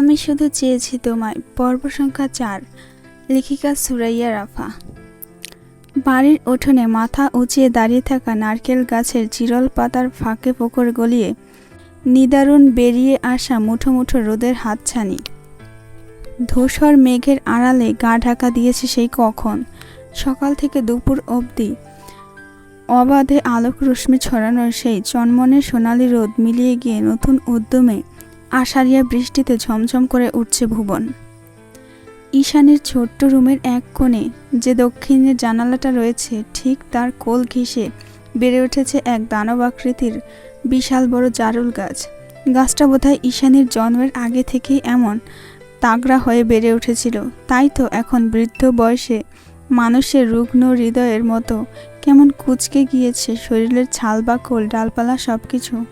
আমি শুধু চেয়েছি তোমায়। পর্ব সংখ্যা চার, লেখিকা সুরাইয়া রাফা। বাড়ির উঠোনে মাথা উঁচিয়ে দাঁড়িয়ে থাকা নারকেল গাছের চিরল পাতার ফাঁকে পোকর গলিয়ে নিদারুণ বেরিয়ে আসা মুঠো মুঠো রোদের হাতছানি। ধূসর মেঘের আড়ালে গা ঢাকা দিয়েছে সেই কখন। সকাল থেকে দুপুর অবধি অবাধে আলোক রশ্মি ছড়ানোর সেই চনমনে সোনালি রোদ মিলিয়ে গিয়ে নতুন উদ্যমে আষাঢ়িয়া বৃষ্টিতে ঝমঝম করে উঠছে ভুবন। ঈশানের ছোট্ট রুমের এক কোণে যে দক্ষিণের জানালাটা রয়েছে, ঠিক তার কোল ঘিসে বেড়ে উঠেছে এক দানব আকৃতির বিশাল বড় জারুল গাছ। গাছটা বোধহয় ঈশানের জন্মের আগে থেকেই এমন তাগড়া হয়ে বেড়ে উঠেছিল। তাই তো এখন বৃদ্ধ বয়সে মানুষের রুগ্ন হৃদয়ের মতো কেমন কুচকে গিয়েছে শরীরের ছাল বা বাকল ডালপালা সব কিছু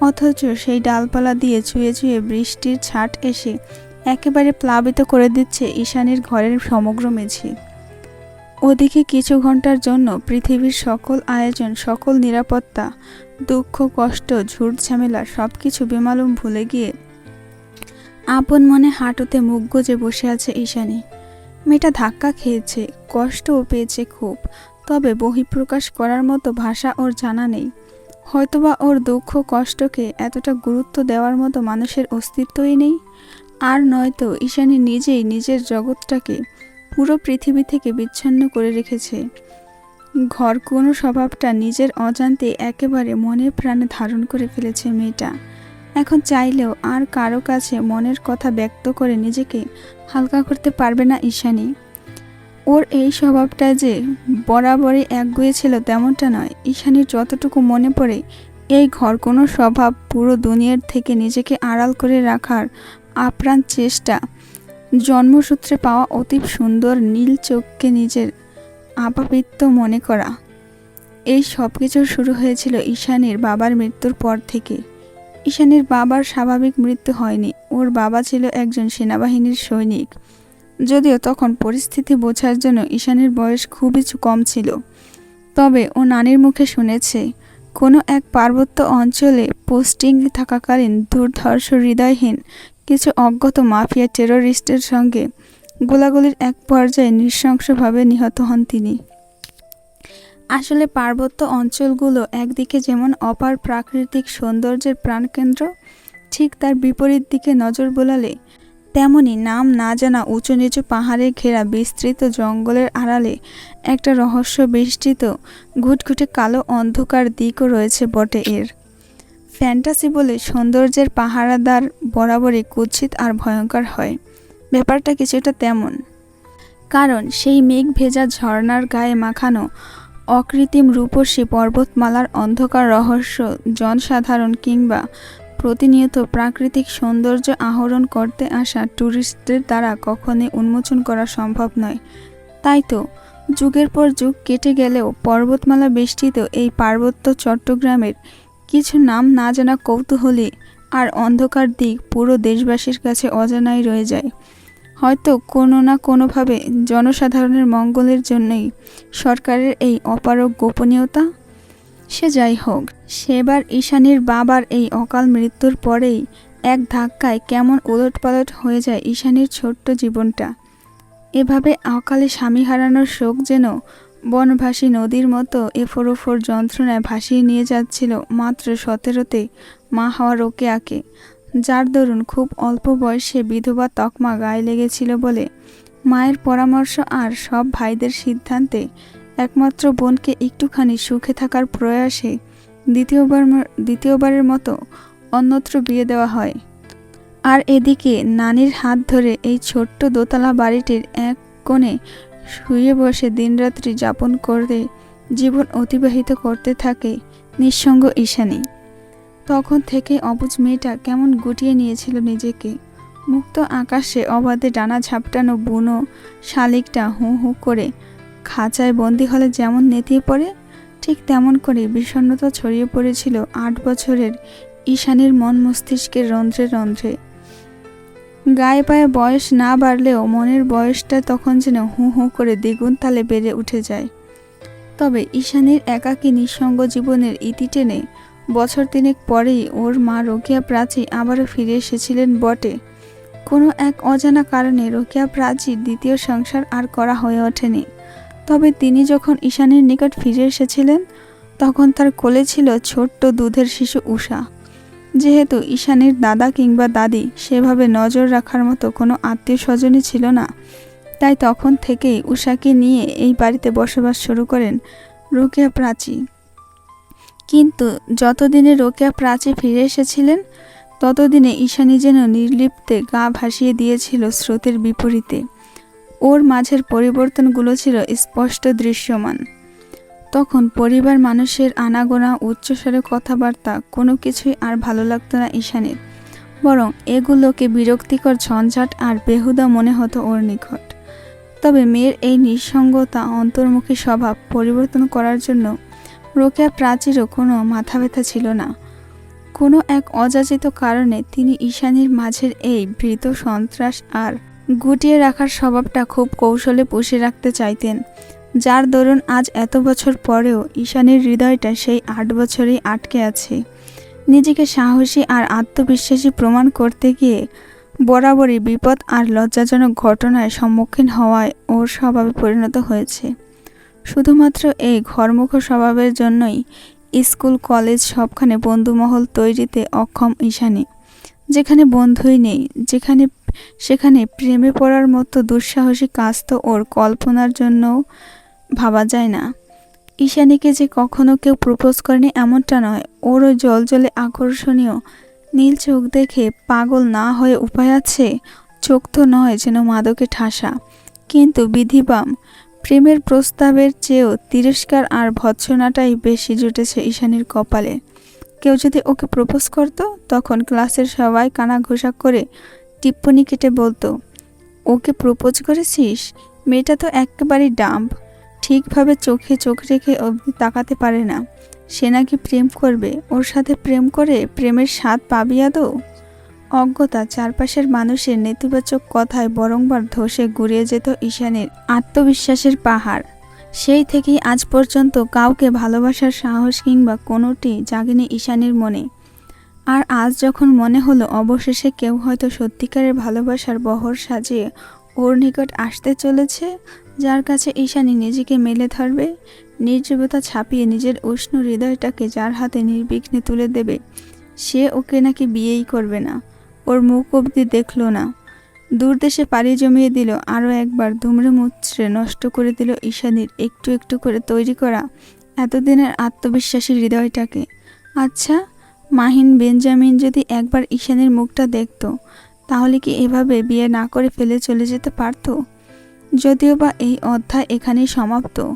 অথচ সেই ডালপালা দিয়ে ছুঁয়ে ছুঁয়ে বৃষ্টির ছাট এসে একেবারে প্লাবিত করে দিচ্ছে ঈশানীর ঘরের সমগ্র মেঝে। ওদিকে কিছু ঘণ্টার জন্য পৃথিবীর সকল আয়োজন, সকল নিরাপত্তা, দুঃখ, কষ্ট, ঝুট ঝামেলা সব কিছু বেমালুম ভুলে গিয়ে আপন মনে হাঁটুতে মুখ গজে বসে আছে ঈশানী। মেয়েটা ধাক্কা খেয়েছে, কষ্টও পেয়েছে খুব, তবে বহিঃপ্রকাশ করার মতো ভাষা ওর জানা নেই। হয়তোবা ওর দুঃখ কষ্টকে এতটা গুরুত্ব দেওয়ার মতো মানুষের অস্তিত্বই নেই। আর নয়তো ঈশানী নিজেই নিজের জগৎটাকে পুরো পৃথিবী থেকে বিচ্ছিন্ন করে রেখেছে। ঘর কোনো স্বভাবটা নিজের অজান্তে একেবারে মনে প্রাণে ধারণ করে ফেলেছে মেয়েটা। এখন চাইলেও আর কারও কাছে মনের কথা ব্যক্ত করে নিজেকে হালকা করতে পারবে না ঈশানী। ওর এই স্বভাবটা যে বরাবরই একগুয়ে ছিল তেমনটা নয়। ঈশানীর যতটুকু মনে পড়ে, এই ঘর কোনো স্বভাব পুরো দুনিয়ার থেকে নিজেকে আড়াল করে রাখার আপ্রাণ চেষ্টা। জন্মসূত্রে পাওয়া অতি সুন্দর নীল চোখকে নিজের আপাপিত্ত মনে করা। এই সব কিছু শুরু হয়েছিল ঈশানের বাবার মৃত্যুর পর থেকে। ঈশানের বাবার স্বাভাবিক মৃত্যু হয়নি। ওর বাবা ছিল একজন সেনাবাহিনীর সৈনিক। যদিও তখন পরিস্থিতি বোঝার জন্য ঈশানের বয়স খুবই কম ছিল। তবে ও নানির মুখে শুনেছে, কোনো এক পার্বত্য অঞ্চলে পোস্টিং থাকাকালীন দুর্ধর্ষ হৃদয়হীন কিছু অজ্ঞাত মাফিয়া টেররিস্টের সঙ্গে গোলাগুলির এক পর্যায়ে নৃশংসভাবে নিহত হন তিনি। আসলে পার্বত্য অঞ্চলগুলো একদিকে যেমন অপার প্রাকৃতিক সৌন্দর্যের প্রাণকেন্দ্র, ঠিক তার বিপরীত দিকে নজর বোলালে তেমনি নাম না জানা উঁচু নিচু পাহাড়ে ঘেরা বিস্তৃত জঙ্গলের আড়ালে একটা রহস্য বেষ্টিত ঘুটঘুটে কালো অন্ধকার দিকও রয়েছে বটে এর। ফ্যান্টাসি বলে সৌন্দর্যের পাহারাদার বরাবরই কুৎসিত আর ভয়ঙ্কর হয়। ব্যাপারটা কিছুটা তেমন। কারণ সেই মেঘ ভেজা ঝর্ণার গায়ে মাখানো অকৃত্রিম রূপসী পর্বতমালার অন্ধকার রহস্য, জনসাধারণ কিংবা প্রতিনিয়ত প্রাকৃতিক সৌন্দর্য আহরণ করতে আসা ট্যুরিস্টদের দ্বারা কখনই উন্মোচন করা সম্ভব নয়। তাই তো, যুগের পর যুগ কেটে গেলেও পর্বতমালা বেষ্টিত এই পার্বত্য চট্টগ্রামের কিছু নাম না জানা কৌতূহলী আর অন্ধকার দিক পুরো দেশবাসীর কাছে অজানাই রয়ে যায়। হয়তো কোনো না কোনোভাবে জনসাধারণের মঙ্গলের জন্যই সরকারের এই অপারক গোপনীয়তা সে যাই হোক, সেবার ঈশানীর বাবার এই অকাল মৃত্যুর পরেই এক ধাক্কায় কেমন উলটপালট হয়ে যায় ঈশানীর ছোট্ট জীবনটা। এভাবে অকালে স্বামী হারানোর শোক যেন বনভাসী নদীর মতো এফোর ওফোর যন্ত্রণায় ভাসিয়ে নিয়ে যাচ্ছিল মাত্র সতেরোতে মা হওয়ার ওকে আঁকে যার দরুন খুব অল্প বয়সে বিধবা তকমা গায়ে লেগেছিল বলে মায়ের পরামর্শ আর সব ভাইদের সিদ্ধান্তে একমাত্র বোনকে একটুখানি সুখে থাকার প্রয়াসে দ্বিতীয়বার দ্বিতীয়বারের মতো অন্যত্র বিয়ে দেওয়া হয়। আর এদিকে নানির হাত ধরে এই ছোট্ট দোতলা বাড়িটির এক কোণে শুয়ে বসে দিনরাত্রি যাপন করে জীবন অতিবাহিত করতে থাকে নিঃসঙ্গ ঈশানী। তখন থেকে অবুজ মেয়েটা কেমন গুটিয়ে নিয়েছিল নিজেকে। মুক্ত আকাশে অবাধে ডানা ঝাপটানো বুনো শালিকটা হু হু করে খাঁচায় বন্দি হলে যেমন নেতিয়ে পড়ে, ঠিক তেমন করে বিষণ্ণতা ছড়িয়ে পড়েছিল আট বছরের ঈশানীর মন মস্তিষ্কের রন্ধ্রে রন্ধ্রে। গায়ে পায়ে বয়স না বাড়লেও মনের বয়সটা তখন যেন হু হু করে দ্বিগুণ তালে বেড়ে উঠে যায়। তবে ঈশানীর একাকী নিঃসঙ্গ জীবনের ইতি টেনে বছর তিনেক পরেই ওর মা রোকিয়া প্রাচী আবারও ফিরে এসেছিলেন বটে। কোনো এক অজানা কারণে রোকেয়া প্রাচীর দ্বিতীয় সংসার আর করা হয়ে ওঠেনি। তবে তিনি যখন ঈশানের নিকট ফিরে এসেছিলেন, তখন তার কোলে ছিল ছোট্ট দুধের শিশু উষা যেহেতু ঈশানের দাদা কিংবা দাদি সেভাবে নজর রাখার মতো কোনো আত্মীয় স্বজনই ছিল না, তাই তখন থেকেই উষাকে নিয়ে এই বাড়িতে বসবাস শুরু করেন রোকেয়া প্রাচী। কিন্তু যতদিনে রোকেয়া প্রাচী ফিরে এসেছিলেন, ততদিনে ঈশানী যেন নির্লিপ্তে গা ভাসিয়ে দিয়েছিল স্রোতের বিপরীতে। ওর মাঝের পরিবর্তনগুলো ছিল স্পষ্ট দৃশ্যমান। তখন পরিবার মানুষের আনাগোনা, উচ্চস্বরে কথাবার্তা, কোনো কিছুই আর ভালো লাগতো না ঈশানীর। বরং এগুলোকে বিরক্তিকর ঝঞ্ঝাট আর বেহুদা মনে হতো ওর নিকট। তবে মেয়ের এই নিঃসঙ্গতা, অন্তর্মুখী স্বভাব পরিবর্তন করার জন্য রোকেয়া প্রাচীরও কোনো মাথা ব্যথা ছিল না। কোনো এক অযাচিত কারণে তিনি ঈশানীর মাঝের এই ভৃত সন্ত্রাস আর গুটিয়ে রাখার স্বভাবটা খুব কৌশলে পুষে রাখতে চাইতেন। যার দরুন আজ এত বছর পরেও ঈশানীর হৃদয়টা সেই আট বছরেই আটকে আছে। নিজেকে সাহসী আর আত্মবিশ্বাসী প্রমাণ করতে গিয়ে বরাবরই বিপদ আর লজ্জাজনক ঘটনায় সম্মুখীন হওয়ায় ওর স্বভাবে পরিণত হয়েছে। শুধুমাত্র এই ঘরমুখ স্বভাবের জন্যই স্কুল, কলেজ সবখানে বন্ধুমহল তৈরিতে অক্ষম ঈশানী। যেখানে বন্ধুই নেই, যেখানে সেখানে প্রেমে পড়ার মতো দুঃসাহসী কাজ তো ওর কল্পনার জন্যও ভাবা যায় না। ঈশানীকে যে কখনো কেউ প্রপোজ করেনি এমনটা নয়। ওরও জল জলে আকর্ষণীয় নীল চোখ দেখে পাগল না হয়ে উপায় আছে? চোখ তো নয় যেন মাদকে ঠাসা। কিন্তু বিধিবাম, প্রেমের প্রস্তাবের চেয়েও তিরস্কার আর ভৎসনাটাই বেশি জুটেছে ঈশানীর কপালে। কেউ যদি ওকে প্রপোজ করতো, তখন ক্লাসের সবাই কানা ঘোষা করে টিপ্পনি কেটে বলতো, ওকে প্রপোজ করেছিস? মেয়েটা তো একেবারেই ডাম্প। ঠিকভাবে চোখে চোখ রেখে অবধি তাকাতে পারে না। সে নাকি প্রেম করবে? ওর সাথে প্রেম করে প্রেমের স্বাদ পাবি আদৌ? অজ্ঞতা চারপাশের মানুষের নেতিবাচক কথায় বরংবার ধসে গুড়িয়ে যেত ঈশানের আত্মবিশ্বাসের পাহাড়। সেই থেকেই আজ পর্যন্ত কাউকে ভালোবাসার সাহস কিংবা কোনোটি জাগেনি ঈশানীর মনে। আর আজ যখন মনে হলো অবশেষে কেউ হয়তো সত্যিকারের ভালোবাসার বহর সাজিয়ে ওর নিকট আসতে চলেছে, যার কাছে ঈশানী নিজেকে মেলে ধরবে, নির্জীবতা ছাপিয়ে নিজের উষ্ণ হৃদয়টাকে যার হাতে নির্বিঘ্নে তুলে দেবে, সে ওকে নাকি বিয়েই করবে না। ওর মুখ অবধি দেখল না। দূরদেশে পাড়ি জমিয়ে দিল, আরও একবার দুমড়ে মুচড়ে নষ্ট করে দিল ঈশানীর একটু একটু করে তৈরি করা এতদিনের আত্মবিশ্বাসী হৃদয়টাকে। আচ্ছা মাহিন বেঞ্জামিন যদি একবার ঈশানের মুখটা দেখত, তাহলে কি এভাবে বিয়ে না করে ফেলে চলে যেতে পারতো? যদিও বা এই অধ্যায় এখানেই সমাপ্ত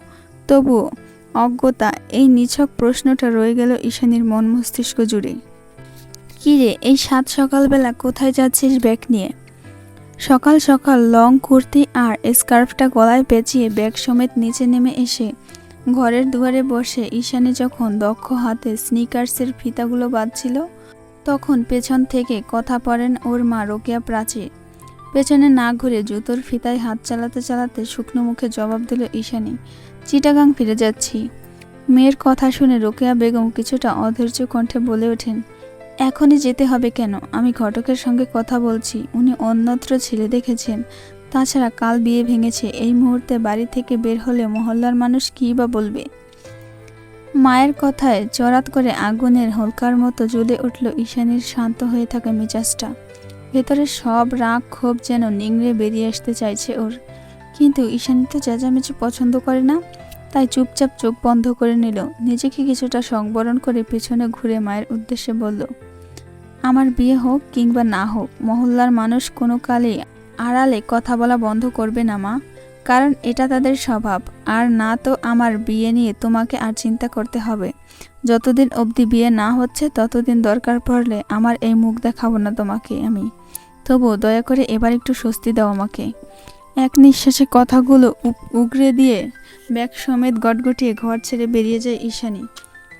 তবুও অজ্ঞতা এই নিছক প্রশ্নটা রয়ে গেল ঈশানীর মন মস্তিষ্ক জুড়ে। কিরে এই সাত সকালবেলা কোথায় যাচ্ছিস ব্যাগ নিয়ে? সকাল সকাল লং কুর্তি আর স্কার্ফটা গলায় পেঁচিয়ে ব্যাগ সমেত নিচে নেমে এসে ঘরের দুয়ারে বসে ঈশানী যখন দক্ষ হাতে স্নিকার্সের ফিতাগুলো বাঁধছিল, তখন পেছন থেকে কথা পড়েন ওর মা রোকেয়া প্রাচীর। পেছনে না ঘুরে জুতোর ফিতায় হাত চালাতে চালাতে শুকনো মুখে জবাব দিল ঈশানী, চিটাগাং ফিরে যাচ্ছি। মেয়ের কথা শুনে রোকেয়া বেগম কিছুটা অধৈর্য কণ্ঠে বলে ওঠেন, এখনই যেতে হবে কেন? আমি ঘটকের সঙ্গে কথা বলছি, উনি অন্যত্র ছেলে দেখেছেন। তাছাড়া কাল বিয়ে ভেঙেছে, এই মুহূর্তে বাড়ি থেকে বের হলে মহল্লার মানুষ কী বা বলবে? মায়ের কথায় চরাত করে আগুনের হলকার মতো জ্বলে উঠল ঈশানীর শান্ত হয়ে থাকা মেজাজটা। ভেতরে সব রাগ ক্ষোভ যেন নিংড়ে বেরিয়ে আসতে চাইছে ওর। কিন্তু ঈশানী তো চেঁচামেচি পছন্দ করে না, তাই চুপচাপ চোখ বন্ধ করে নিল। নিজেকে কিছুটা সংবরণ করে পেছনে ঘুরে মায়ের উদ্দেশ্যে বলল, আমার বিয়ে হোক কিংবা না হোক, মহল্লার মানুষ কোনো কালেই আড়ালে কথা বলা বন্ধ করবে না মা। কারণ এটা তাদের স্বভাব। আর না তো আমার বিয়ে নিয়ে তোমাকে আর চিন্তা করতে হবে। যতদিন অবধি বিয়ে না হচ্ছে, ততদিন দরকার পড়লে আমার এই মুখ দেখাবো না তোমাকে আমি। তবু দয়া করে এবার একটু স্বস্তি দাও আমাকে। এক নিঃশ্বাসে কথাগুলো উগরে দিয়ে ব্যাগ সমেত গটগটিয়ে ঘর ছেড়ে বেরিয়ে যায় ঈশানী।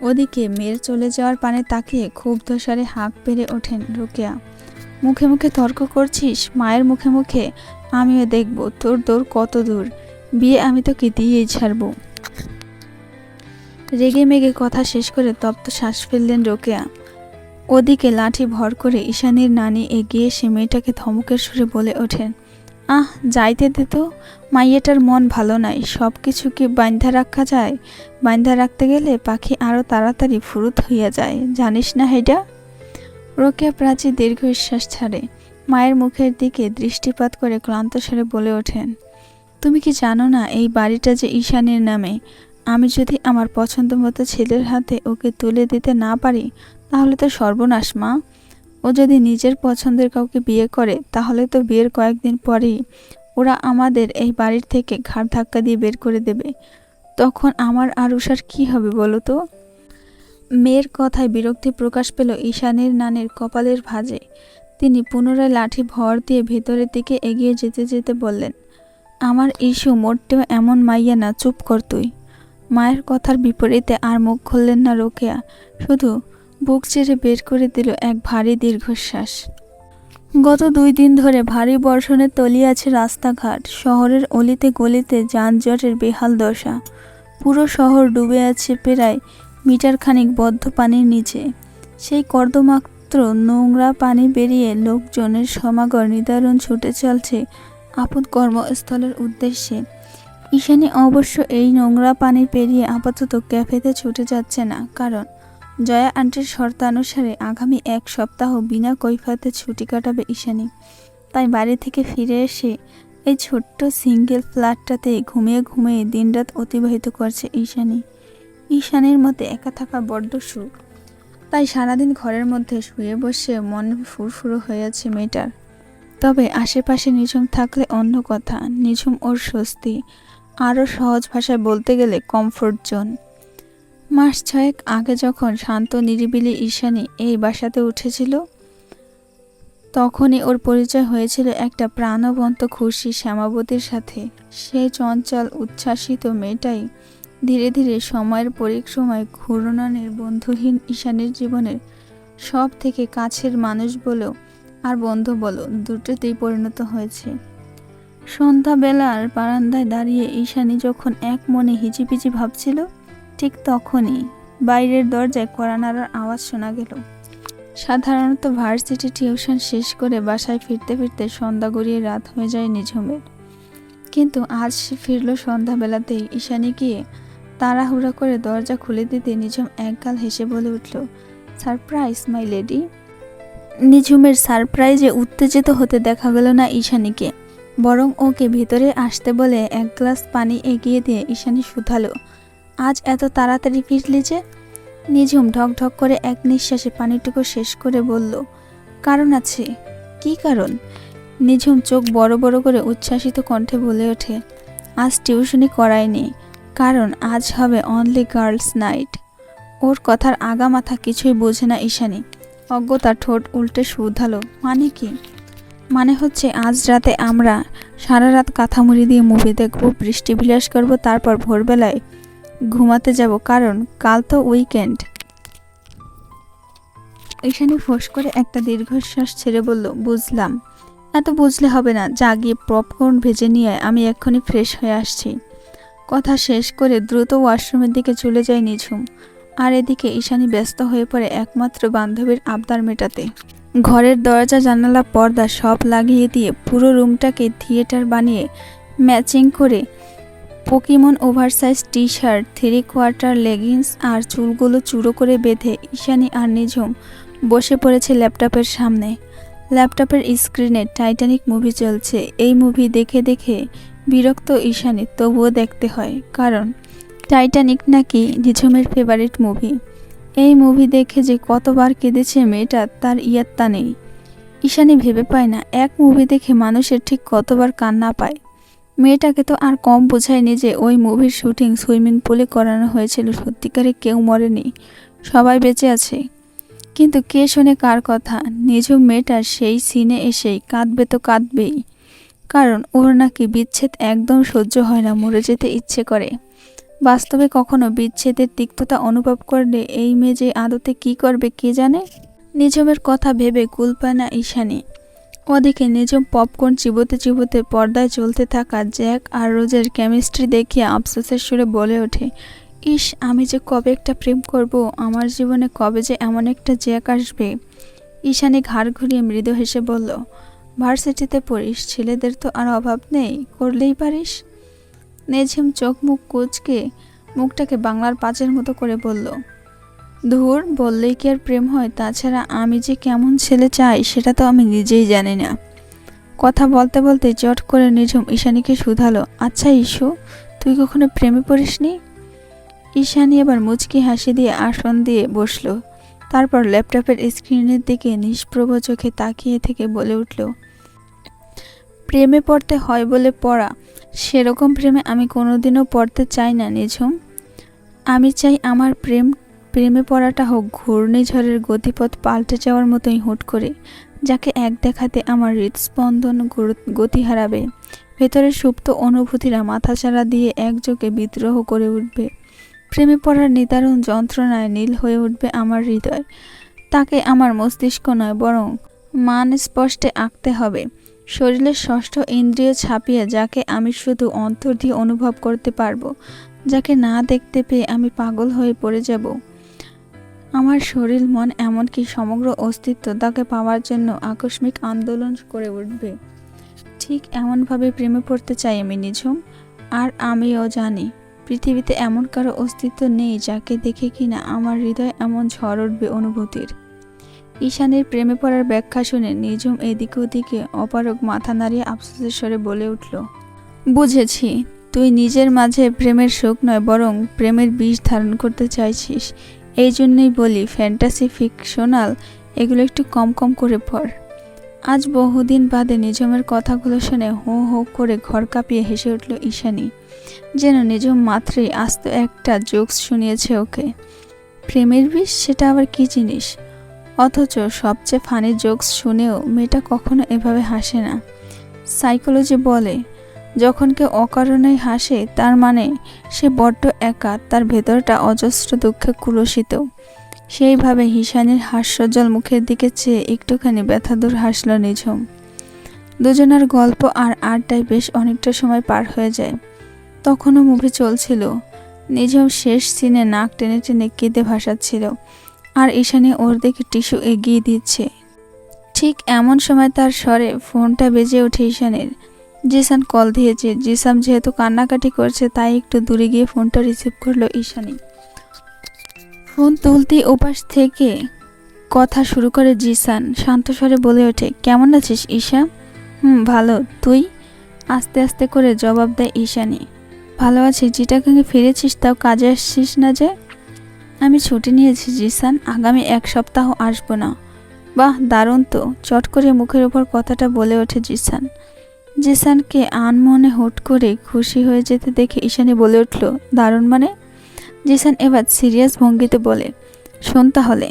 ওদিকে মেয়ের চলে যাওয়ার পানে তাকিয়ে খুব দোষারে হাঁক পেরে ওঠেন রোকেয়া। মুখে মুখে তর্ক করছিস? মায়ের মুখে মুখে? আমিও দেখব, তোর দৌড় কত দূর? বিয়ে আমি তোকে দিয়েই ছাড়বো। রেগে মেগে কথা শেষ করে তপ্ত শ্বাস ফেললেন রোকেয়া। ওদিকে লাঠি ভর করে ঈশানীর নানি এগিয়ে সে মেয়েটাকে ধমকের সুরে বলে ওঠেন, আহ, যাইতে দে তো। মাইয়াটার মন ভালো নাই। সব কিছু কি বান্ধা রাখা যায়? বান্ধা রাখতে গেলে পাখি আরও তাড়াতাড়ি ফুরুত হইয়া যায়। জানিস না হেডা রোকেয়া প্রাচী দীর্ঘ শ্বাস ছাড়ে। মায়ের মুখের দিকে দৃষ্টিপাত করে ক্লান্ত স্বরে বলে ওঠেন, তুমি কি জানো না এই বাড়িটা যে ঈশানীর নামে? আমি যদি আমার পছন্দ মতো ছেলের হাতে ওকে তুলে দিতে না পারি, তাহলে তো সর্বনাশ, মা। ও যদি নিজের পছন্দের কাউকে বিয়ে করে, তাহলে তো বিয়ের কয়েকদিন পরেই ওরা আমাদের এই বাড়ির থেকে ঘাড় ধাক্কা দিয়ে বের করে দেবে। তখন আমার আর উষার কী হবে বলো তো? মেয়ের কথায় বিরক্তি প্রকাশ পেল ঈশানের নানের কপালের ভাঁজে। তিনি পুনরায় লাঠি ভর দিয়ে ভেতরের দিকে এগিয়ে যেতে যেতে বললেন, আমার ইস্যু মোটেও এমন মাইয়া না, চুপ কর তুই। মায়ের কথার বিপরীতে আর মুখ খুললেন না রোকেয়া। শুধু বুক চেড়ে বের করে দিল এক ভারী দীর্ঘশ্বাস। গত দুই দিন ধরে ভারী বর্ষণে তলিয়ে রাস্তাঘাট, শহরের অলিতে গলিতে যানজটের বেহাল দশা। পুরো শহর ডুবে আছে প্রায় মিটার খানিক বদ্ধ পানির নিচে। সেই কর্দমাত্র নোংরা পানি বেরিয়ে লোকজনের সমাগর নিদারুণ ছুটে চলছে আপদ কর্মস্থলের উদ্দেশ্যে। ঈশানি অবশ্য এই নোংরা পানি পেরিয়ে আপাতত ক্যাফেতে ছুটে যাচ্ছে না, কারণ জয়া আন্টির শর্তানুসারে আগামী এক সপ্তাহ বিনা কৈফাতে ছুটি কাটাবে ঈশানি। তাই বাড়ি থেকে ফিরে এসে এই ছোট্ট সিঙ্গেল ফ্ল্যাটটাতে ঘুমিয়ে ঘুমিয়ে দিনরাত অতিবাহিত করছে ঈশানী। ঈশানীর মতে একা থাকা বড্ড সুখ। তাই সারাদিন ঘরের মধ্যে শুয়ে বসে মন ফুরফুরো হয়ে আছে মেয়েটার। তবে আশেপাশে নিঝুম থাকলে অন্য কথা, নিঝুম ওর স্বস্তি। আরও সহজ ভাষায় বলতে গেলে কমফোর্ট জোন মাস ছয়েক আগে যখন শান্ত, নিরিবিলি ঈশানী এই বাসাতে উঠেছিল, তখনই ওর পরিচয় হয়েছিল একটা প্রাণবন্ত, খুশি, শ্যামাবতীর সাথে। সেই চঞ্চল, উচ্ছ্বাসিত মেয়েটাই ধীরে ধীরে সময়ের পরিক্রমায় ঘূর্ণনের বন্ধুহীন ঈশানীর জীবনের সব থেকে কাছের মানুষ বলো আর বন্ধু বলো দুটোতেই পরিণত হয়েছে। সন্ধ্যাবেলার বারান্দায় দাঁড়িয়ে ঈশানী যখন এক মনে হিচিপিচি ভাবছিল, ঠিক তখনই বাইরের দরজায় কড়া নাড়ার আওয়াজ শোনা গেল। সাধারণত ভার্সিটি টিউশন শেষ করে বাসায় ফিরতে ফিরতে সন্ধ্যা গড়িয়ে রাত হয়ে যায় নিঝুমের। কিন্তু আজ সে ফিরল সন্ধ্যাবেলাতেই ঈশানী গিয়ে তাড়াহুড়া করে দরজা খুলে দিতে নিঝুম একগাল হেসে বলে উঠল, সারপ্রাইজ, মাই লেডি? নিঝুমের সারপ্রাইজে উত্তেজিত হতে দেখা গেল না ঈশানীকে, বরং ওকে ভিতরে আসতে বলে এক গ্লাস পানি এগিয়ে দিয়ে ঈশানী শুধালো, আজ এত তাড়াতাড়ি ফিরলি যে? নিঝুম ঢক ঢক করে এক নিঃশ্বাসে পানিটুকু শেষ করে বলল, কারণ আছে। কি কারণ? নিঝুম চোখ বড় বড় করে উচ্ছ্বাসিত কণ্ঠে বলে ওঠে, আজ টিউশনি করায়নি কারণ আজ হবে অনলি গার্লস নাইট ওর কথার আগা মাথা কিছুই বোঝে না ঈশানি। অজ্ঞতা ঠোঁট উল্টে শুধালো। মানে কি? মানে হচ্ছে আজ রাতে আমরা সারা রাত কাঁথামুড়ি দিয়ে মুভি দেখব, বৃষ্টি বিলাস করব, তারপর ভোরবেলায় ঘুমাতে যাব। কারণ কাল তো উইকেন্ড ঈশানি ফোঁস করে একটা দীর্ঘশ্বাস ছেড়ে বলল, বুঝলাম। এত বুঝলে হবে না। যা গিয়ে পপকর্ন ভেজে নিয়ে আমি এক্ষুনি ফ্রেশ হয়ে আসছি। কথা শেষ করে দ্রুত ওয়াশরুমের দিকে চলে যায় নিঝুম। আর এদিকে ঈশানী ব্যস্ত হয়ে পড়ে একমাত্র বান্ধবীর আবদার মেটাতে। ঘরের দরজা, জানালা, পর্দা সব লাগিয়ে দিয়ে পুরো রুমটাকে থিয়েটার বানিয়ে ম্যাচিং করে Pokemon oversize T shirt three quarter leggings আর চুলগুলো চুড়ো করে বেঁধে ঈশানী আর নিঝুম বসে পড়েছে ল্যাপটপের সামনে। ল্যাপটপের স্ক্রিনে টাইটানিক মুভি চলছে। এই মুভি দেখে দেখে বিরক্ত ঈশানী তবুও দেখতে হয়, কারণ টাইটানিক নাকি নিঝুমের ফেভারিট মুভি এই মুভি দেখে যে কতবার কেঁদেছে মেয়েটা, তার ইয়াত্তা নেই। ঈশানী ভেবে পায় না, এক মুভি দেখে মানুষের ঠিক কতবার কান্না পায়। মেয়েটাকে তো আর কম বোঝায়নি যে ওই মুভির শুটিং সুইমিং পুলে করানো হয়েছিল, সত্যিকারে কেউ মরেনি, সবাই বেঁচে আছে। কিন্তু কে শোনে কার কথা? নিঝুম মেয়েটার সেই সিনে এসেই কাঁদবে তো কাঁদবেই। কারণ ওর নাকি বিচ্ছেদ একদম সহ্য হয় না, মরে যেতে ইচ্ছে করে। বাস্তবে কখনো বিচ্ছেদের তিক্ততা অনুভব করলে এই মেয়ে যে আদতে কি করবে কে জানে? নিঝুমের কথা ভেবে কুলপায় না ঈশানী। ওদিকে নিজম পপকর্ন চিবোতে চিবোতে পর্দায় চলতে থাকা জ্যাক আর রোজের কেমিস্ট্রি দেখিয়ে আফসোসের সুরে বলে ওঠে, ইস, আমি যে কবে একটা প্রেম করব, আমার জীবনে কবে যে এমন একটা জ্যাক আসবে? ঈশানী ঘাড় ঘুরিয়ে মৃদু হেসে বলল ভার্সিটিতে পড়িস, ছেলেদের তো আর অভাব নেই, করলেই পারিস। নেঝিম চোখ মুখ কুচকে মুখটাকে বাংলার পাঁচের মতো করে বলল, ধুর, বললেই কি আর প্রেম হয়? তাছাড়া আমি যে কেমন ছেলে চাই, সেটা তো আমি নিজেই জানি না। কথা বলতে বলতে চট করে নিঝুম ঈশানীকে শুধালো আচ্ছা ইস্যু তুই কখনো প্রেমে পড়িসনি? ঈশানী এবার মুচকি হাসি দিয়ে আসন দিয়ে বসল, তারপর ল্যাপটপের স্ক্রিনের দিকে নিষ্প্রভ চোখে তাকিয়ে থেকে বলে উঠল প্রেমে পড়তে হয় বলে পড়া, সেরকম প্রেমে আমি কোনোদিনও পড়তে চাই না, নিঝুম। আমি চাই আমার প্রেম, প্রেমে পড়াটা হোক, ঘূর্ণিঝড়ের গতিপথ পাল্টে যাওয়ার মতোই হুট করে, যাকে এক দেখাতে আমার হৃদস্পন্দন গতি হারাবে। ভেতরের সুপ্ত অনুভূতিরা মাথাচাড়া দিয়ে একযোগে বিদ্রোহ করে উঠবে। প্রেমে পড়ার নিদারুণ যন্ত্রণায় নীল হয়ে উঠবে আমার হৃদয়। তাকে আমার মস্তিষ্ক নয়, বরং মান স্পষ্টে আঁকতে হবে। শরীরের ষষ্ঠ ইন্দ্রিয় ছাপিয়ে যাকে আমি শুধু অন্তর দিয়ে অনুভব করতে পারব, যাকে না দেখতে পেয়ে আমি পাগল হয়ে পড়ে যাব। আমার শরীর, মন এমনকি সমগ্র অস্তিত্ব তাকে পাওয়ার জন্য আকস্মিক আন্দোলন করে উঠবে। ঠিক এমনভাবে প্রেমে পড়তে চাই আমি, নিঝুম। আর আমিও জানি, পৃথিবীতে এমন কারও অস্তিত্ব নেই যাকে দেখে কিনা আমার হৃদয় এমন ঝড় উঠবে অনুভূতির। ঈশানের প্রেমে পড়ার ব্যাখ্যা শুনে নিঝুম এদিকে ওদিকে অপারক মাথা নাড়িয়ে আফসোসের স্বরে বলে উঠল, বুঝেছি, তুই নিজের মাঝে প্রেমের শোক নয়, বরং প্রেমের বিষ ধারণ করতে চাইছিস। এই জন্যই বলি, ফ্যান্টাসি ফিকশনাল, এগুলো একটু কম কম করে পড়। আজ বহুদিন বাদে নিঝুমের কথাগুলো শুনে হো হো করে ঘর কাঁপিয়ে হেসে উঠল ঈশানী। যেন নিঝুম মাত্রই আস্ত একটা জোকস শুনিয়েছে ওকে। প্রেমের বিষ? সেটা আবার কি জিনিস? অথচ সবচেয়ে ফানি জোকস শুনেও মেয়েটা কখনো এভাবে হাসে না। সাইকোলজি বলে, যখন কেউ অকারণেই হাসে, তার মানে সে বড্ড একা, তার ভেতরটা অজস্র দুঃখে কুলসিত। সেইভাবে হিসানির হাস্যজ্জ্বল মুখের দিকে চেয়ে একটুখানি ব্যথাদূর হাসল নিঝুম। দুজনের গল্প আর আড্ডায় বেশ অনেকটা সময় পার হয়ে যায়। তখনও মুভি চলছিল। নিঝুম শেষ সিনে নাক টেনে টেনে কেঁদে ভাসাচ্ছিল। আর ঈশানী ওর দিকে টিস্যু এগিয়ে দিচ্ছে। ঠিক এমন সময় তার স্বরে ফোনটা বেজে ওঠে ঈশানের। জিসান কল দিয়েছে। জিসাম যেহেতু কান্নাকাটি করছে, তাই একটু দূরে গিয়ে ফোনটা রিসিভ করল ঈশানী। ফোন তুলতেই ওপাশ থেকে কথা শুরু করে জিসান। শান্ত স্বরে বলে ওঠে, কেমন আছিস ঈশা? হুম, ভালো। তুই? আস্তে আস্তে করে জবাব দেয় ঈশানী। ভালো আছি। জিটাকে ফিরেছিস? তাও কাজে আসছিস না যে? আমি ছুটি নিয়েছি, জিসান। আগামী এক সপ্তাহ আসব না। বাহ, দারুণ তো। চট করে মুখের উপর কথাটা বলে ওঠে জিসান। জিসানকে আনমনে হুট করে খুশি হয়ে যেতে দেখে ঈশানী বলে উঠল, দারুণ মানে? জিসান এবার সিরিয়াস ভঙ্গিতে বলে, শোন তাহলে,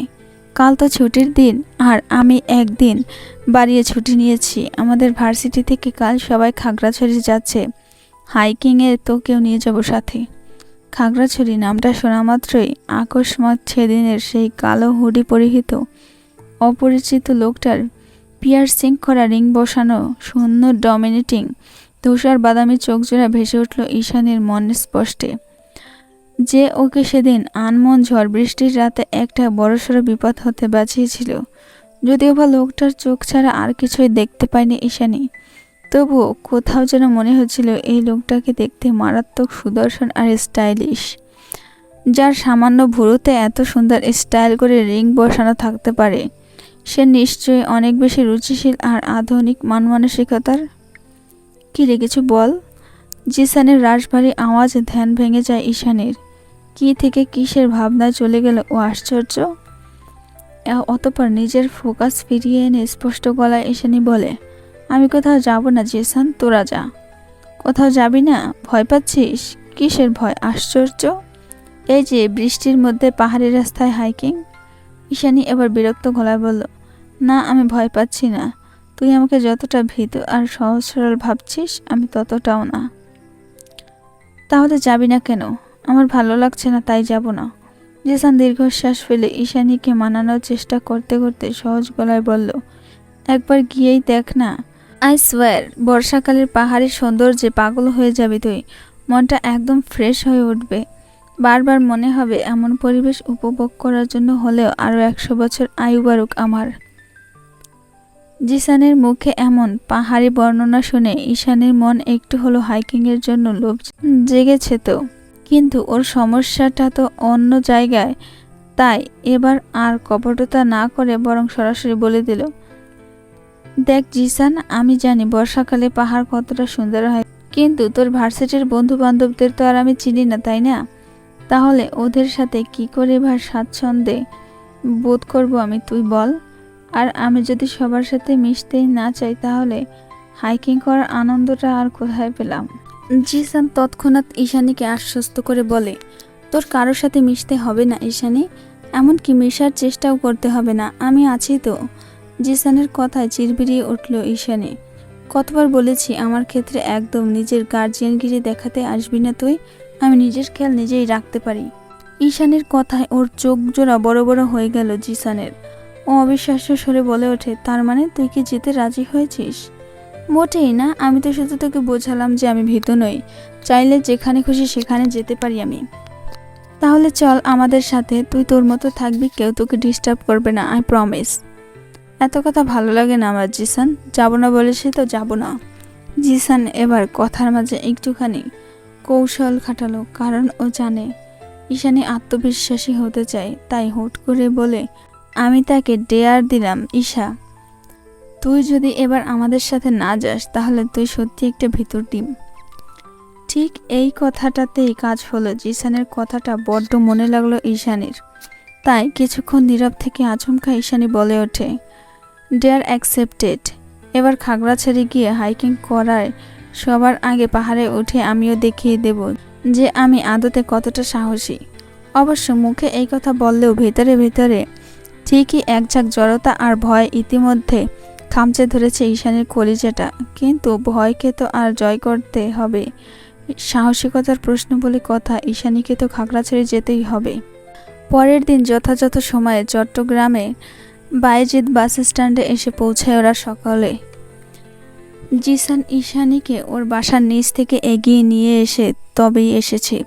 কাল তো ছুটির দিন আর আমি একদিন বাড়িয়ে ছুটি নিয়েছি। আমাদের ভার্সিটি থেকে কাল সবাই খাগড়াছড়ি যাচ্ছে। হাইকিংয়ে তো কেউ নিয়ে যাব সাথে। খাগড়াছড়ি নামটা শোনা মাত্রই আকস্মাত সেদিনের সেই কালো হুডি পরিহিত অপরিচিত লোকটার পিয়ারসিং করা রিং বসানো সুন্দর ডমিনেটিং ধূসর বাদামি চোখজোড়া ভেসে উঠল ঈশানের মনে স্পষ্টে। যে ওকে সেদিন আনমন ঝড় বৃষ্টির রাতে একটা বড়সড় বিপদ হতে বাঁচিয়েছিল, যদিও বা লোকটার চোখ ছাড়া আর কিছুই দেখতে পায়নি ঈশানী। তবুও কোথাও যেন মনে হচ্ছিল এই লোকটাকে দেখতে মারাত্মক সুদর্শন আর স্টাইলিশ। যার সামান্য ভুরুতে এত সুন্দর স্টাইল করে রিং বসানো থাকতে পারে, সে নিশ্চয়ই অনেক বেশি রুচিশীল আর আধুনিক মান মানসিকতার কী রে, কিছু বল? জিসানের রাশভারী আওয়াজ ধ্যান ভেঙে যায় ঈশানের। কি থেকে কিসের ভাবনায় চলে গেল ও আশ্চর্য? অতপর নিজের ফোকাস ফিরিয়ে এনে স্পষ্ট গলায় ঈশানী বলে আমি কোথাও যাব না, জিসান, তোরা যা। কোথাও যাবি না? ভয় পাচ্ছিস? কিসের ভয়? আশ্চর্য? এই যে, বৃষ্টির মধ্যে পাহাড়ি রাস্তায় হাইকিং? ঈশানী এবার বিরক্ত গলায় বলল, না, আমি ভয় পাচ্ছি না। তুই আমাকে যতটা ভীত আর সহজ সরল ভাবছিস, আমি ততটাও না। তাহলে যাবি না কেন? আমার ভালো লাগছে না, তাই যাব না। জিসান দীর্ঘশ্বাস ফেলে ঈশানীকে মানানোর চেষ্টা করতে করতে সহজ গলায় বলল, একবার গিয়েই দেখ না আই সোয়ার, বর্ষাকালের পাহাড়ের সৌন্দর্যে পাগল হয়ে যাবে তুই। মনটা একদম ফ্রেশ হয়ে উঠবে। বারবার মনে হবে এমন পরিবেশ উপভোগ করার জন্য হলেও আরও একশো বছর আয়ু বাড়ুক আমার। জিসানের মুখে এমন পাহাড়ি বর্ণনা শুনে ঈশানের মন একটু হলো হাইকিংয়ের জন্য লোভ জেগেছে তো। কিন্তু ওর সমস্যাটা তো অন্য জায়গায়। তাই এবার আর কপটতা না করে বরং সরাসরি বলে দিল দেখ জিসান, আমি জানি বর্ষাকালে পাহাড় কতটা সুন্দর হয়, কিন্তু তোর ভার্সিটির বন্ধু বান্ধবদের তো আর আমি চিনি না, তাই না? তাহলে ওদের সাথে কি করে এবার স্বাচ্ছন্দ্যে বোধ করব আমি, তুই বল। আর আমি যদি সবার সাথে মিশতেই না চাই, তাহলে হাইকিং করার আনন্দটা আর কোথায় পেলাম? জিসান তৎক্ষণাৎ ঈশানীকে আশ্বস্ত করে বলে, তোর কারোর সাথে মিশতে হবে না, ঈশানী। এমনকি মেশার চেষ্টাও করতে হবে না, আমি আছি তো। জিসানের কথায় চিরবিরিয়ে উঠল ঈশানী। কতবার বলেছি, আমার ক্ষেত্রে একদম নিজের গার্জিয়ানগিরি দেখাতে আসবি না তুই, আমি নিজের খেয়াল নিজেই রাখতে পারি। ঈশানের কথায় ওর চোখ জোড়া বড় বড় হয়ে গেল জিসানের। ও অবিশ্বাস্য স্বরে বলে ওঠে, তার মানে তুই কি যেতে রাজি হয়েছিস? মোটেই না, আমি তো শুধু তোকে বোঝালাম যে আমি ভীত নই। চাইলে যেখানে খুশি সেখানে যেতে পারি আমি। তাহলে চল আমাদের সাথে, তুই তোর মতো থাকবি, কেউ তোকে ডিস্টার্ব করবে না আই প্রমিস এত কথা ভালো লাগে না আমার, জিসান। যাব না বলেছি তো যাব না। জিসান এবার কথার মাঝে একটুখানি কৌশল খাটালো, কারণ ও জানে ঈশানী আত্মবিশ্বাসী হতে চায়, তাই হুট করে বলে, আমি তাকে ডেয়ার দিলাম, ঈশা। তুই যদি এবার আমাদের সাথে না যাস, তাহলে তুই সত্যি একটা ভিতর ডিম। ঠিক এই কথাটাতেই কাজ হলো, জিসানের কথাটা বড্ড মনে লাগল ঈশানীর। তাই কিছুক্ষণ নীরব থেকে আচমকা ঈশানী বলে ওঠে ডেয়ার অ্যাকসেপ্টেড। এবার খাগড়াছড়ি গিয়ে হাইকিং করায় সবার আগে পাহাড়ে উঠে আমিও দেখিয়ে দেব যে আমি আদতে কতটা সাহসী। অবশ্য মুখে এই কথা বললেও ভেতরে ভেতরে ঠিকই এক ঝাঁক জড়তা আর ভয় ইতিমধ্যে খামচে ধরেছে ঈশানের কলিজাটা। কিন্তু ভয়কে তো আর জয় করতে হবে। সাহসিকতার প্রশ্ন বলে কথা ঈশানীকে তো খাগড়াছড়ি যেতেই হবে। পরের দিন যথাযথ সময়ে চট্টগ্রামে বাইজিৎ বাস স্ট্যান্ডে এসে পৌঁছায় ওরা সকালে। জিসান ঈশানীকে ওর বাসার নিচ থেকে এগিয়ে নিয়ে এসে তবেই এসেছে।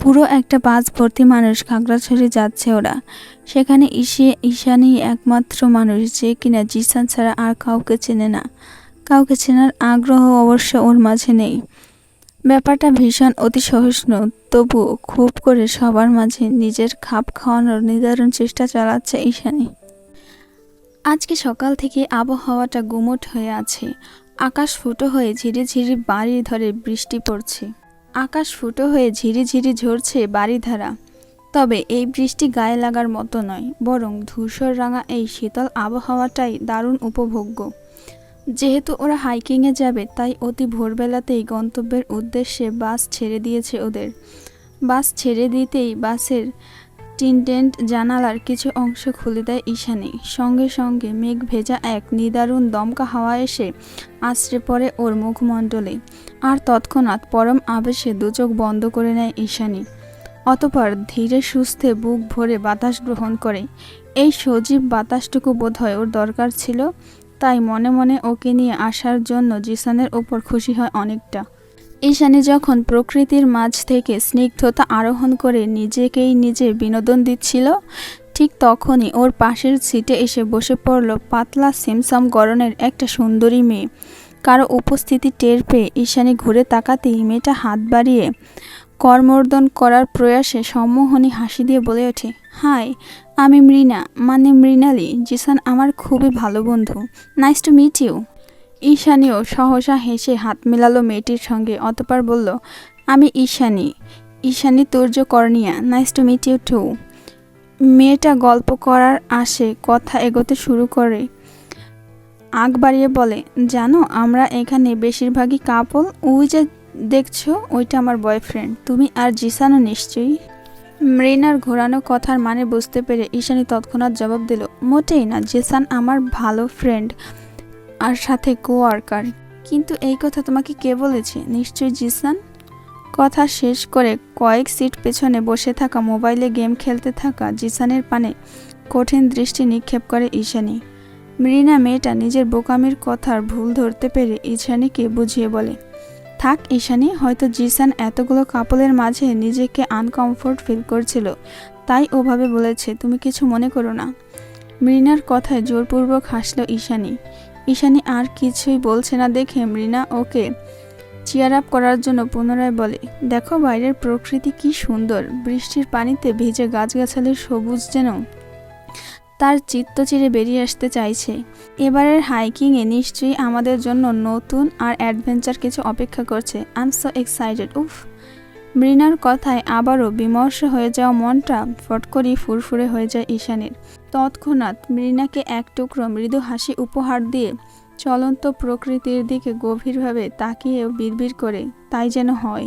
পুরো একটা বাস ভর্তি মানুষ খাগড়াছড়ি যাচ্ছে ওরা। সেখানে ইসে ঈশানী একমাত্র মানুষ যে কিনা জিসান ছাড়া আর কাউকে চেনে না। কাউকে চেনার আগ্রহ অবশ্য ওর মাঝে নেই। ব্যাপারটা ভীষণ অতি সহিষ্ণু তবু খুব করে সবার মাঝে নিজের খাপ খাওয়ানোর নির্ধারণ চেষ্টা চালাচ্ছে ঈশানী। আজকে সকাল থেকে আবহাওয়াটা গুমট হয়ে আছে। আকাশ ফুটো হয়ে ঝিরি ঝিরি বাড়ি ধরে বৃষ্টি পড়ছে। আকাশ ফুটো হয়ে ঝিরি ঝিরি ঝরছে বাড়িধারা তবে এই বৃষ্টি গায়ে লাগার মতো নয়, বরং ধূসর রাঙা এই শীতল আবহাওয়াটাই দারুণ উপভোগ্য। যেহেতু ওরা হাইকিংয়ে যাবে, তাই অতি ভোরবেলাতেই গন্তব্যের উদ্দেশ্যে বাস ছেড়ে দিয়েছে ওদের। বাস ছেড়ে দিতেই বাসের টিনটেন্ট জানালার কিছু অংশ খুলে দেয় ঈশানী। সঙ্গে সঙ্গে মেঘ ভেজা এক নিদারুণ দমকা হাওয়া এসে আশ্রে পড়ে ওর মুখমণ্ডলে। আর তৎক্ষণাৎ পরম আবেশে দুচোখ বন্ধ করে নেয় ঈশানী। অতপর ধীরে সুস্থে বুক ভরে বাতাস গ্রহণ করে। এই সজীব বাতাসটুকু বোধহয় ওর দরকার ছিল, তাই মনে মনে ওকে নিয়ে আসার জন্য জিসানের ওপর খুশি হয় অনেকটা। ঈশানী যখন প্রকৃতির মাঝ থেকে স্নিগ্ধতা আরোহণ করে নিজেকেই নিজে বিনোদন দিচ্ছিল, ঠিক তখনই ওর পাশের সিটে এসে বসে পড়ল পাতলা সিমসাম গরনের একটা সুন্দরী মেয়ে। কারও উপস্থিতি টের পেয়ে ঈশানী ঘুরে তাকাতেই মেয়েটা হাত বাড়িয়ে করমর্দন করার প্রয়াসে সম্মোহনী হাসি দিয়ে বলে ওঠে, হাই, আমি মৃণা মানে মৃণালী, জিসান আমার খুবই ভালো বন্ধু। Nice to meet you. ঈশানীও সহসা হেসে হাত মেলালো মেয়েটির সঙ্গে। অতপর বলল, আমি Ishani. Ishani Turya Kornia nice to meet you too মেয়েটা গল্প করার আসে, কথা এগোতে শুরু করে। আগ বাড়িয়ে বলে, জানো, আমরা এখানে বেশিরভাগই কাপল ওই যে দেখছ, ওইটা আমার বয়ফ্রেন্ড তুমি আর জিসানও নিশ্চয়ই? মৃণার ঘোরানো কথার মানে বুঝতে পেরে ঈশানী তৎক্ষণাৎ জবাব দিল, মোটেই না। জিসান আমার ভালো ফ্রেন্ড আর সাথে কোয়ার্কার। কিন্তু এই কথা তোমাকে কে বলেছে? নিশ্চয়ই জিসান কথা শেষ করে কয়েক সিট পেছনে বসে থাকা মোবাইলে গেম খেলতে থাকা জিসানের পানে কঠিন দৃষ্টি নিক্ষেপ করে ঈশানী। মৃণা মেয়েটা নিজের বোকামির কথার ভুল ধরতে পেরে ঈশানীকে বুঝিয়ে বলে, থাক ঈশানী, হয়তো জিসান এতগুলো কাপলের মাঝে নিজেকে আনকমফোর্ট ফিল করছিল। তাই ওভাবে বলেছে, তুমি কিছু মনে করো না। মৃণার কথায় জোরপূর্বক হাসল ঈশানী। ঈশানী আর কিছুই বলছে না দেখে মৃণা ওকে চিয়ার আপ করার জন্য পুনরায় বলে, দেখো বাইরের প্রকৃতি কি সুন্দর। বৃষ্টির পানিতে ভিজে গাছগাছালির সবুজ যেন তার চিত্ত চিরে বেরিয়ে আসতে চাইছে। এবারের হাইকিংয়ে নিশ্চয়ই আমাদের জন্য নতুন আর অ্যাডভেঞ্চার কিছু অপেক্ষা করছে। আই এম সো এক্সাইটেড উফ। মৃণার কথায় আবারও বিমর্ষ হয়ে যাওয়া মনটা ফট করেই ফুরফুরে হয়ে যায় ঈশানীর। তৎক্ষণাৎ মৃণাকে এক টুকরো মৃদু হাসি উপহার দিয়ে চলন্ত প্রকৃতির দিকে গভীরভাবে তাকিয়েও বিড়বিড় করে, তাই যেন হয়।